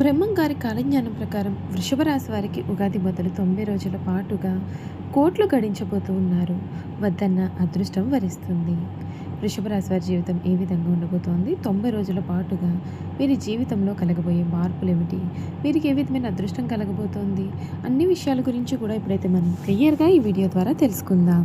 బ్రహ్మం గారి కాలజ్ఞానం ప్రకారం వృషభరాశి వారికి ఉగాది మొదలు తొంభై రోజుల పాటుగా కోట్లు గడించబోతూ ఉన్నారు. వద్దన్న అదృష్టం వరిస్తుంది. వృషభరాశి వారి జీవితం ఏ విధంగా ఉండబోతోంది? తొంభై రోజుల పాటుగా వీరి జీవితంలో కలగబోయే మార్పులు ఏమిటి వీరికి ఏ విధమైన అదృష్టం కలగబోతోంది? అన్ని విషయాల గురించి కూడా ఇప్పుడైతే మనం క్లియర్గా ఈ వీడియో ద్వారా తెలుసుకుందాం.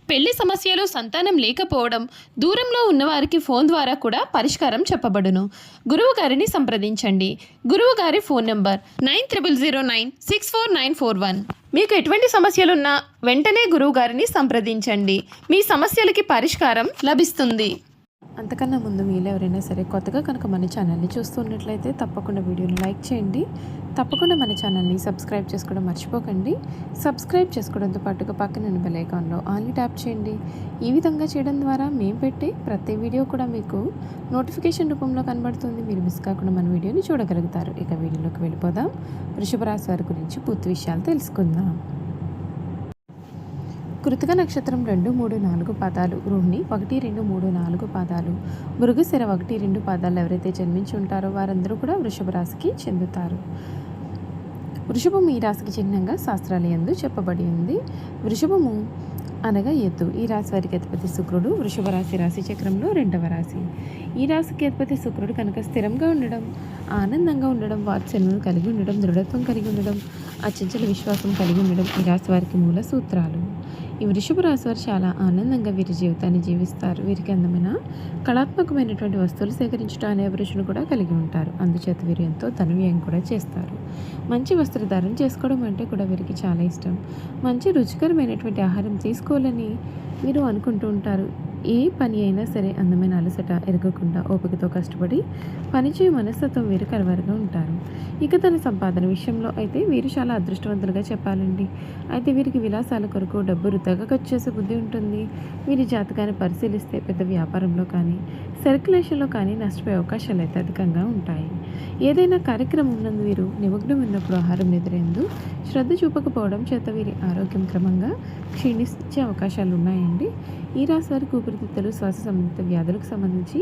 పెళ్ళి సమస్యలు సంతానం లేకపోవడం దూరంలో ఉన్నవారికి ఫోన్ ద్వారా కూడా పరిష్కారం చెప్పబడును. గురువు గారిని సంప్రదించండి. గురువు గారి phone number nine triple zero nine six four nine four one. మీకు ఎటువంటి సమస్యలున్నా వెంటనే గురువు గారిని సంప్రదించండి. మీ సమస్యలకి పరిష్కారం లభిస్తుంది. అంతకన్నా ముందు మీరు ఎవరైనా సరే కొత్తగా కనుక మన ఛానల్ని చూస్తున్నట్లయితే తప్పకుండా వీడియోని లైక్ చేయండి. తప్పకుండా మన ఛానల్ని సబ్స్క్రైబ్ చేసుకోవడం మర్చిపోకండి. సబ్స్క్రైబ్ చేసుకోవడంతో పాటుగా పక్కన బెల్ ఐకాన్లో ఆన్లీ ట్యాప్ చేయండి. ఈ విధంగా చేయడం ద్వారా మేము పెట్టే ప్రతి వీడియో కూడా మీకు నోటిఫికేషన్ రూపంలో కనబడుతుంది. మీరు మిస్ కాకుండా మన వీడియోని చూడగలుగుతారు. ఇక వీడియోలోకి వెళ్ళిపోదాం. వృషభ రాశి వారి గురించి పూర్తి విషయాలు తెలుసుకుందాం. కృతిక నక్షత్రం రెండు మూడు నాలుగు పాదాలు రోహిణి ఒకటి రెండు మూడు నాలుగు పాదాలు మృగశిర ఒకటి రెండు పాదాలు ఎవరైతే జన్మించి ఉంటారో వారందరూ కూడా వృషభ రాశికి చెందుతారు. వృషభం ఈ రాశికి చిహ్నంగా శాస్త్రాలు ఎందు చెప్పబడి ఉంది. వృషభము అనగా ఎత్తు ఈ రాశి వారికి అధిపతి శుక్రుడు వృషభ రాశి రాశి చక్రంలో రెండవ రాశి. ఈ రాశికి అధిపతి శుక్రుడు కనుక స్థిరంగా ఉండడం ఆనందంగా ఉండడం వాత్సల్యం కలిగి ఉండడం దృఢత్వం కలిగి ఉండడం అచంచల విశ్వాసం కలిగి ఉండడం ఈ రాశి వారికి మూల సూత్రాలు. ఈ వృషభ రాశి వారు చాలా ఆనందంగా వీరి జీవితాన్ని జీవిస్తారు. వీరికి అందమైన కళాత్మకమైనటువంటి వస్తువులు సేకరించడం అనే అభిరుచిని కూడా కలిగి ఉంటారు. అందుచేత వీరు ఎంతో ధనవ్యయం కూడా చేస్తారు. మంచి వస్త్రధారణ చేసుకోవడం అంటే కూడా వీరికి చాలా ఇష్టం. మంచి రుచికరమైనటువంటి ఆహారం తీసుకోవాలని వీరు అనుకుంటూ ఉంటారు. ఏ పని అయినా సరే అందమైన అలసట ఎరగకుండా ఓపికతో కష్టపడి పనిచేయ మనస్తత్వం వీరు కలవారుగా ఉంటారు. ఇక తన సంపాదన విషయంలో అయితే వీరు చాలా అదృష్టవంతులుగా చెప్పాలండి. అయితే వీరికి విలాసాల కొరకు డబ్బు వృద్ధగా ఖర్చు చేసే బుద్ధి ఉంటుంది. వీరి జాతకాన్ని పరిశీలిస్తే పెద్ద వ్యాపారంలో కానీ సర్క్యులేషన్లో కానీ నష్టపోయే అవకాశాలు అయితే అధికంగా ఉంటాయి. ఏదైనా కార్యక్రమం ఉన్నందు వీరు నిమగ్నం ఉన్నప్పుడు ఆహారం నిద్రేందు శ్రద్ధ చూపకపోవడం చేత వీరి ఆరోగ్యం క్రమంగా క్షీణించే అవకాశాలు ఉన్నాయండి. ఈ రాశి వారికి ఊపిరితిత్తులు శ్వాస సంబంధిత వ్యాధులకు సంబంధించి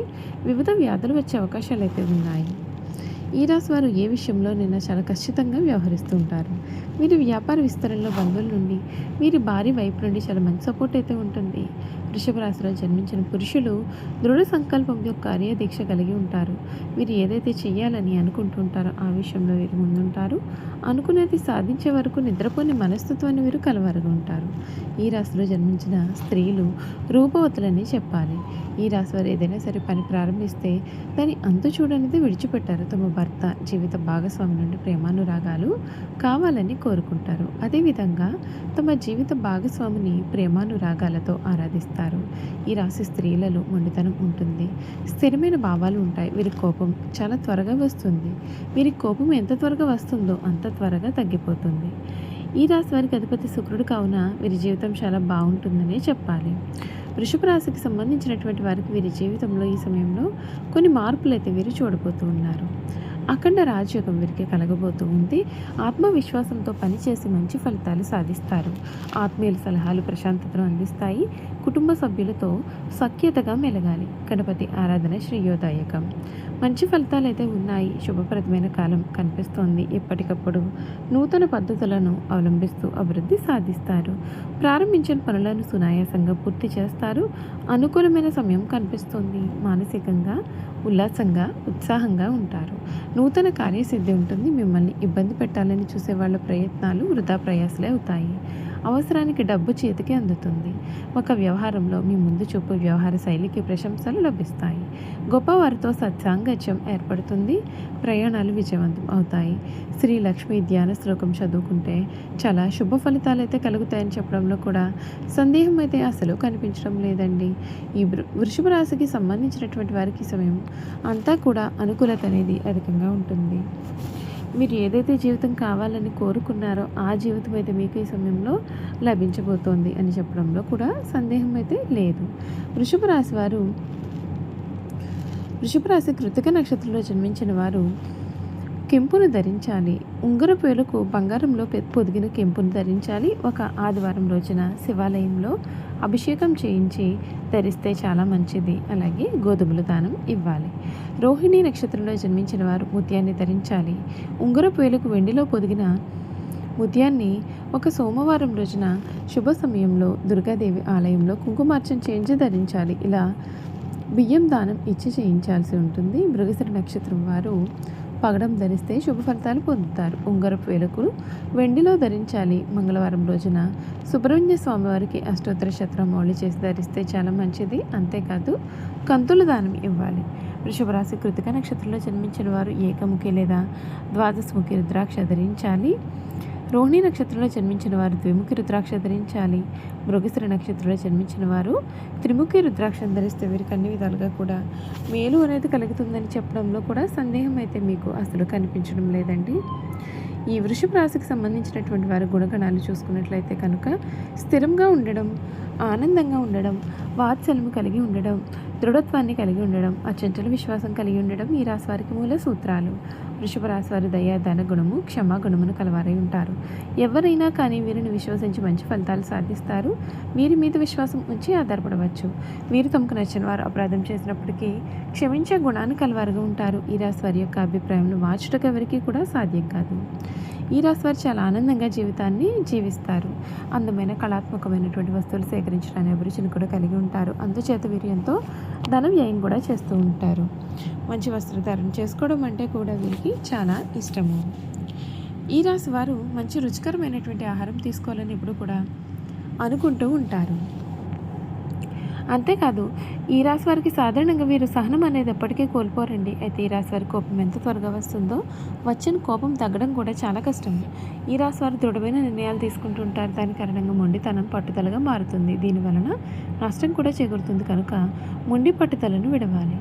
వివిధ వ్యాధులు వచ్చే అవకాశాలు అయితే ఉన్నాయి. ఈ రాశి వారు ఏ విషయంలోనైనా చాలా ఖచ్చితంగా వ్యవహరిస్తూ ఉంటారు? మీరు వ్యాపార విస్తరణలో బంధువుల నుండి మీరు భారీ వైపు నుండి చాలా మంచి సపోర్ట్ అయితే ఉంటుంది. వృషభ రాశిలో జన్మించిన పురుషులు దృఢ సంకల్పంతో కార్యదీక్ష కలిగి ఉంటారు. మీరు ఏదైతే చేయాలని అనుకుంటుంటారో ఆ విషయంలో వీరు ముందుంటారు. అనుకునేది సాధించే వరకు నిద్రపోని మనస్తత్వాన్ని వీరు కలవరగా ఉంటారు. ఈ రాశిలో జన్మించిన స్త్రీలు రూపవతులని చెప్పాలి. ఈ రాశి వారు ఏదైనా సరే పని ప్రారంభిస్తే దాని అంతు చూడనిది విడిచిపెట్టారు. తమ భర్త జీవిత భాగస్వామి నుండి ప్రేమానురాగాలు కావాలని కోరుకుంటారు. అదేవిధంగా తమ జీవిత భాగస్వామిని ప్రేమానురాగాలతో ఆరాధిస్తారు. ఈ రాశి స్త్రీలలో మొండితనం ఉంటుంది. స్థిరమైన భావాలు ఉంటాయి. వీరి కోపం చాలా త్వరగా వస్తుంది. వీరి కోపం ఎంత త్వరగా వస్తుందో అంత త్వరగా తగ్గిపోతుంది. ఈ రాశి వారికి అధిపతి శుక్రుడు కావున వీరి జీవితం చాలా బాగుంటుందనే చెప్పాలి. వృషభ రాశికి సంబంధించినటువంటి వారికి వీరి జీవితంలో ఈ సమయంలో కొన్ని మార్పులు అయితే వీరు చూడబోతూ ఉన్నారు. అఖండ రాజయోగం వీరికి కలగబోతూ ఉంది. ఆత్మవిశ్వాసంతో పనిచేసి మంచి ఫలితాలు సాధిస్తారు. ఆత్మీయుల సలహాలు ప్రశాంతతను అందిస్తాయి. కుటుంబ సభ్యులతో సఖ్యతగా మెలగాలి. గణపతి ఆరాధన శ్రేయోదాయకం. మంచి ఫలితాలు అయితే ఉన్నాయి. శుభప్రదమైన కాలం కనిపిస్తోంది. ఎప్పటికప్పుడు నూతన పద్ధతులను అవలంబిస్తూ అభివృద్ధి సాధిస్తారు. ప్రారంభించిన పనులను సునాయాసంగా పూర్తి చేస్తారు. అనుకూలమైన సమయం కనిపిస్తుంది. మానసికంగా ఉల్లాసంగా ఉత్సాహంగా ఉంటారు. నూతన కార్యసిద్ధి ఉంటుంది. మిమ్మల్ని ఇబ్బంది పెట్టాలని చూసే వాళ్ళ ప్రయత్నాలు వృధా ప్రయాసలే అవుతాయి. అవసరానికి డబ్బు చేతికి అందుతుంది. ఒక వ్యవహారంలో మీ ముందు చూపు వ్యవహార శైలికి ప్రశంసలు లభిస్తాయి. గొప్పవారితో సత్సాంగత్యం ఏర్పడుతుంది. ప్రయాణాలు విజయవంతం అవుతాయి శ్రీ లక్ష్మి ధ్యాన శ్లోకం చదువుకుంటే చాలా శుభ ఫలితాలు అయితే కలుగుతాయని చెప్పడంలో కూడా సందేహం అయితే అసలు కనిపించడం లేదండి. ఈ వృషభ రాశికి సంబంధించినటువంటి వారికి సమయం అంతా కూడా అనుకూలత అనేది అధికంగా ఉంటుంది. మీరు ఏదైతే జీవితం కావాలని కోరుకున్నారో ఆ జీవితం అయితే మీకు ఈ సమయంలో లభించబోతోంది అని చెప్పడంలో కూడా సందేహం అయితే లేదు. వృషభ రాశి వారు వృషభ రాశి కృతిక నక్షత్రంలో జన్మించిన వారు కెంపును ధరించాలి. ఉంగర పేలకు బంగారంలో పె- పొదిగిన కెంపును ధరించాలి. ఒక ఆదివారం రోజున శివాలయంలో అభిషేకం చేయించి ధరిస్తే చాలా మంచిది. అలాగే గోధుమలు దానం ఇవ్వాలి. రోహిణి నక్షత్రంలో జన్మించిన వారు ముత్యాన్ని ధరించాలి. ఉంగరపు వేలుకు వెండిలో పొదిగిన ముత్యాన్ని ఒక సోమవారం రోజున శుభ సమయంలో దుర్గాదేవి ఆలయంలో కుంకుమార్చన చేయించి ధరించాలి. ఇలా బియ్యం దానం ఇచ్చి చేయించాల్సి ఉంటుంది. మృగశిర నక్షత్రం వారు పగడం ధరిస్తే శుభ ఫలితాలు పొందుతారు. ఉంగరపు వెలుకులు వెండిలో ధరించాలి. మంగళవారం రోజున సుబ్రహ్మణ్య స్వామివారికి అష్టోత్తర శత్రం మౌళి చేసి ధరిస్తే చాలా మంచిది. అంతేకాదు కంతుల దానం ఇవ్వాలి. వృషభరాశి కృతిక నక్షత్రంలో జన్మించిన వారు ఏకముఖి లేదా ద్వాదశముఖి రుద్రాక్ష ధరించాలి. రోహిణి నక్షత్రంలో జన్మించిన వారు ద్విముఖి రుద్రాక్ష ధరించాలి. మృగశిర నక్షత్రంలో జన్మించిన వారు త్రిముఖి రుద్రాక్షను ధరిస్తే వీరికి అన్ని విధాలుగా కూడా మేలు అనేది కలుగుతుందని చెప్పడంలో కూడా సందేహం అయితే మీకు అసలు కనిపించడం లేదండి. ఈ వృషభ రాశికి సంబంధించినటువంటి వారి గుణగణాలు చూసుకున్నట్లయితే కనుక స్థిరంగా ఉండడం ఆనందంగా ఉండడం వాత్సల్యం కలిగి ఉండడం దృఢత్వాన్ని కలిగి ఉండడం అచంచల విశ్వాసం కలిగి ఉండడం ఈ రాశివారికి మూల సూత్రాలు. వృషభ రాశివారి దయ ధన గుణము క్షమా గుణమును కలవారై ఉంటారు. ఎవరైనా కానీ వీరిని విశ్వసించి మంచి ఫలితాలు సాధిస్తారు. వీరి మీద విశ్వాసం ఉంచి ఆధారపడవచ్చు. వీరు తమకు నచ్చిన వారు అపరాధం చేసినప్పటికీ క్షమించే గుణాన్ని కలవారుగా ఉంటారు. ఈ రాశివారి యొక్క అభిప్రాయంను మార్చుటకు ఎవరికి కూడా సాధ్యం కాదు. ఈ రాశి వారు చాలా ఆనందంగా జీవితాన్ని జీవిస్తారు. అందమైన కళాత్మకమైనటువంటి వస్తువులు సేకరించడానికి అభిరుచిని కూడా కలిగి ఉంటారు. అందుచేత వీరు ఎంతో ధన వ్యయం కూడా చేస్తూ ఉంటారు. మంచి వస్త్రధారణ చేసుకోవడం అంటే కూడా వీరికి చాలా ఇష్టము. ఈ రాశి వారు మంచి రుచికరమైనటువంటి ఆహారం తీసుకోవాలని ఎప్పుడు కూడా అనుకుంటూ ఉంటారు. అంతేకాదు ఈ రాశి వారికి సాధారణంగా వీరు సహనం అనేది ఎప్పటికీ కోల్పోరండి. అయితే ఈ రాశి వారి కోపం ఎంత త్వరగా వస్తుందో వచ్చిన కోపం తగ్గడం కూడా చాలా కష్టం. ఈ రాశి వారు దృఢమైన నిర్ణయాలు తీసుకుంటూ ఉంటారు. దాని కారణంగా మొండితనం పట్టుదలగా మారుతుంది. దీని వలన నష్టం కూడా చేకూరుతుంది కనుక మొండి పట్టుదలను విడవాలి.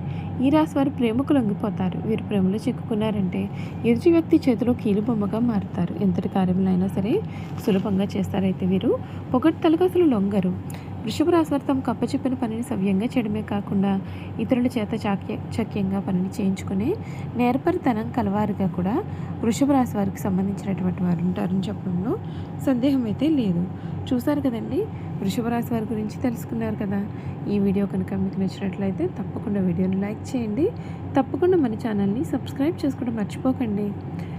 ఈ రాశి వారు ప్రేమకు లొంగిపోతారు. వీరు ప్రేమలో చిక్కుకున్నారంటే ఎదుటి వ్యక్తి చేతిలో కీలు బొమ్మగా మారుతారు. ఎంతటి కార్యములైనా సరే సులభంగా చేస్తారైతే వీరు పొగడ్తలకు అసలు లొంగరు. వృషభ రాశి వారు తమకు అప్పచెప్పిన పనిని సవ్యంగా చేయడమే కాకుండా ఇతరుల చేత చాక్య చక్యంగా పనిని చేయించుకునే నేర్పరితనం కలవారుగా కూడా వృషభ రాశి వారికి సంబంధించినటువంటి వారు ఉంటారని చెప్పడంలో సందేహం అయితే లేదు. చూశారు కదండి? వృషభ రాశి వారి గురించి తెలుసుకున్నారు కదా. ఈ వీడియో కనుక మీకు నచ్చినట్లయితే తప్పకుండా వీడియోని లైక్ చేయండి. తప్పకుండా మన ఛానల్ని సబ్స్క్రైబ్ చేసుకోవడం మర్చిపోకండి.